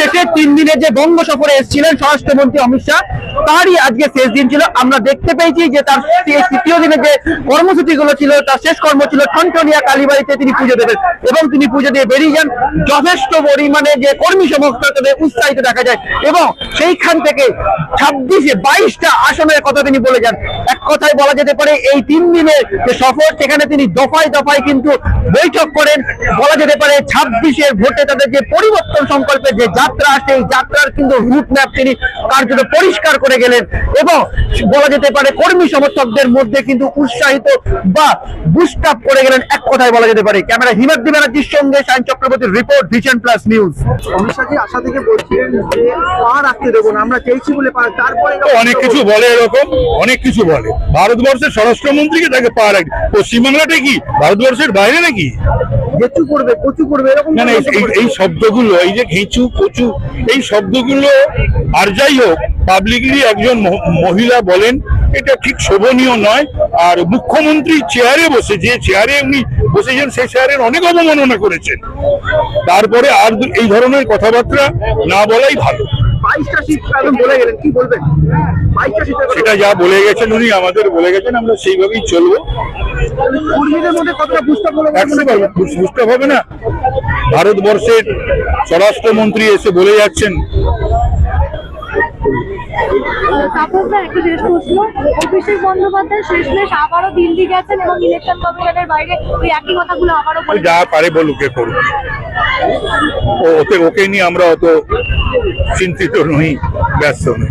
সে শেষে তিন দিনের যে বঙ্গ সফরে এসেছিলেন স্বরাষ্ট্রমন্ত্রী অমিত শাহ, তারই আজকে শেষ দিন ছিল। আমরা দেখতে পেয়েছি যে তার তৃতীয় দিনে যে কর্মসূচিগুলো ছিল, তার শেষ কর্ম ছিল ঠনঠনিয়া কালীবাড়িতে তিনি পুজো দেবেন এবং তিনি পুজো দিয়ে বেরিয়ে যান। যথেষ্ট পরিমাণে যে কর্মী সমর্থকদের উৎসাহিত দেখা যায় এবং সেইখান থেকে ছাব্বিশে বাইশটা আসনের কথা তিনি বলে যান। এক কথায় বলা যেতে পারে, এই তিন দিনের যে সফর, সেখানে তিনি দফায় দফায় কিন্তু বৈঠক করেন। বলা যেতে পারে ছাব্বিশের ভোটে তাদের যে পরিবর্তন সংকল্পের যে যাত্রা সেই যাত্রার কিন্তু রুট ম্যাপ তিনি কার্যত পরিষ্কার করে গেলেন এবং বলা যেতে পারে কর্মী সমর্থকদের মধ্যে কিন্তু উৎসাহিত বা বুস্ট আপ করে গেলেন। এক কথায় বলা যেতে পারে ক্যামেরা হিমাদ্রি ব্যানার্জির সঙ্গে সায়ন চক্রবর্তীর রিপোর্ট ভিশন প্লাস নিউজ আশা থেকে বলছিলেন যে পা রাখতে দেবো না আমরা চেয়েছি বলে তারপরে অনেক কিছু বলে এরকম অনেক কিছু বলে। ভারতবর্ষের স্বরাষ্ট্রমন্ত্রীকে তাকে পা রাখবে পশ্চিমবাংলাটা কি? ভারতবর্ষের বাইরে নাকি? গেচু করবে কচু করবে এরকম না এই- শব্দগুলো এই যে ঘিঁচু কচু এই শব্দগুলো আর যাই হোক পাবলিকলি একজন মহ- মহিলা বলেন এটা ঠিক শোভনীয় নয়। আর মুখ্যমন্ত্রী চেয়ারে বসে যে চেয়ারে উনি বসেছেন সেই চেয়ারের অনেক অবমাননা করেছেন। তারপরে আর এই ধরনের কথাবার্তা না বলাই ভালো। সিট যা বলে গেছেন উনি আমাদের বলে গেছেন আমরা সেইভাবেই চলবো। বুঝতে হবে না? ভারতবর্ষের স্বরাষ্ট্রমন্ত্রী এসে বলে যাচ্ছেন তারপর স্যার একটা জিজ্ঞেস করছিল। অভিষেক বন্দ্যোপাধ্যায় শেষমেশ আবারও দিল্লি গেছেন এবং ইলেকশন কমিশনের বাইরে ওই একই কথাগুলো আবারও বলে যা পারে বলুকে করুক ওকে ওকে নিয়ে আমরা অত চিন্তিত নই ব্যস্ত নই।